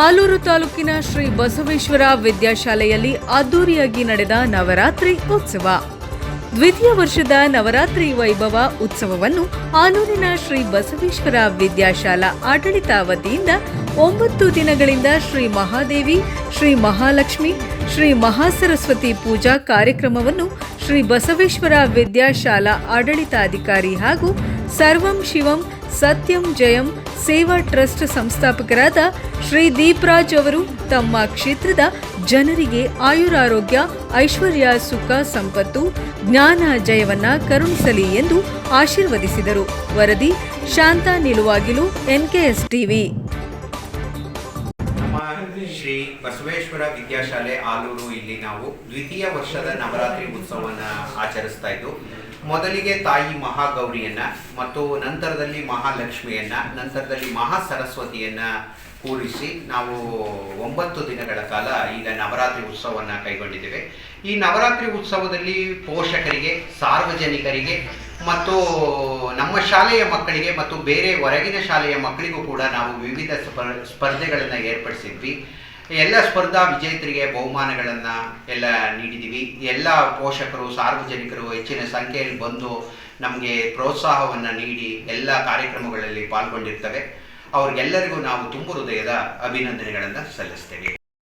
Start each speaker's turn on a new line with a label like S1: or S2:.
S1: ಆಲೂರು ತಾಲೂಕಿನ ಶ್ರೀ ಬಸವೇಶ್ವರ ವಿದ್ಯಾಶಾಲೆಯಲ್ಲಿ ಅದ್ದೂರಿಯಾಗಿ ನಡೆದ ನವರಾತ್ರಿ ಉತ್ಸವ. ದ್ವಿತೀಯ ವರ್ಷದ ನವರಾತ್ರಿ ವೈಭವ ಉತ್ಸವವನ್ನು ಆಲೂರಿನ ಶ್ರೀ ಬಸವೇಶ್ವರ ವಿದ್ಯಾಶಾಲಾ ಆಡಳಿತ ವತಿಯಿಂದ ಒಂಬತ್ತು ದಿನಗಳಿಂದ ಶ್ರೀ ಮಹಾದೇವಿ, ಶ್ರೀ ಮಹಾಲಕ್ಷ್ಮಿ, ಶ್ರೀ ಮಹಾಸರಸ್ವತಿ ಪೂಜಾ ಕಾರ್ಯಕ್ರಮವನ್ನು ಶ್ರೀ ಬಸವೇಶ್ವರ ವಿದ್ಯಾಶಾಲಾ ಆಡಳಿತಾಧಿಕಾರಿ ಹಾಗೂ ಸರ್ವಂ ಶಿವಂ ಸತ್ಯಂ ಜಯಂ ಸೇವಾ ಟ್ರಸ್ಟ್ ಸಂಸ್ಥಾಪಕರಾದ ಶ್ರೀ ದೀಪ್ರಾಜ್ ಅವರು ತಮ್ಮ ಕ್ಷೇತ್ರದ ಜನರಿಗೆ ಆಯುರಾರೋಗ್ಯ, ಐಶ್ವರ್ಯ, ಸುಖ, ಸಂಪತ್ತು, ಜ್ಞಾನ, ಜಯವನ್ನ ಕರುಣಿಸಲಿ ಎಂದು ಆಶೀರ್ವದಿಸಿದರು. ವರದಿ ಶಾಂತ ನಿಲುವಾಗಿಲು ಎನ್ಕೆಎಸ್ ಟಿವಿ
S2: ಶ್ರೀ ಬಸವೇಶ್ವರ ವಿದ್ಯಾಶಾಲೆ ಆಲೂರು ಇಲ್ಲಿ ನಾವು ದ್ವಿತೀಯ ವರ್ಷದ ನವರಾತ್ರಿ ಉತ್ಸವವನ್ನು ಆಚರಿಸ್ತಾ ಇದ್ದು ಮೊದಲಿಗೆ ತಾಯಿ ಮಹಾಗೌರಿಯನ್ನ ಮತ್ತು ನಂತರದಲ್ಲಿ ಮಹಾಲಕ್ಷ್ಮಿಯನ್ನ, ನಂತರದಲ್ಲಿ ಮಹಾ ಸರಸ್ವತಿಯನ್ನ ಕೂರಿಸಿ ನಾವು ಒಂಬತ್ತು ದಿನಗಳ ಕಾಲ ಈಗ ನವರಾತ್ರಿ ಉತ್ಸವವನ್ನು ಕೈಗೊಂಡಿದ್ದೇವೆ. ಈ ನವರಾತ್ರಿ ಉತ್ಸವದಲ್ಲಿ ಪೋಷಕರಿಗೆ, ಸಾರ್ವಜನಿಕರಿಗೆ ಮತ್ತು ನಮ್ಮ ಶಾಲೆಯ ಮಕ್ಕಳಿಗೆ ಮತ್ತು ಬೇರೆ ಹೊರಗಿನ ಶಾಲೆಯ ಮಕ್ಕಳಿಗೂ ಕೂಡ ನಾವು ವಿವಿಧ ಸ್ಪರ್ ಸ್ಪರ್ಧೆಗಳನ್ನು ಏರ್ಪಡಿಸಿದ್ವಿ. ಎಲ್ಲ ಸ್ಪರ್ಧಾ ವಿಜೇತರಿಗೆ ಬಹುಮಾನಗಳನ್ನು ಎಲ್ಲ ನೀಡಿದ್ದೀವಿ ಎಲ್ಲ ಪೋಷಕರು, ಸಾರ್ವಜನಿಕರು ಹೆಚ್ಚಿನ ಸಂಖ್ಯೆಯಲ್ಲಿ ಬಂದು ನಮಗೆ ಪ್ರೋತ್ಸಾಹವನ್ನು ನೀಡಿ ಎಲ್ಲ ಕಾರ್ಯಕ್ರಮಗಳಲ್ಲಿ ಪಾಲ್ಗೊಂಡಿರ್ತವೆ. ಅವ್ರಿಗೆಲ್ಲರಿಗೂ ನಾವು ತುಂಬು ಹೃದಯದ ಅಭಿನಂದನೆಗಳನ್ನು ಸಲ್ಲಿಸ್ತೇವೆ.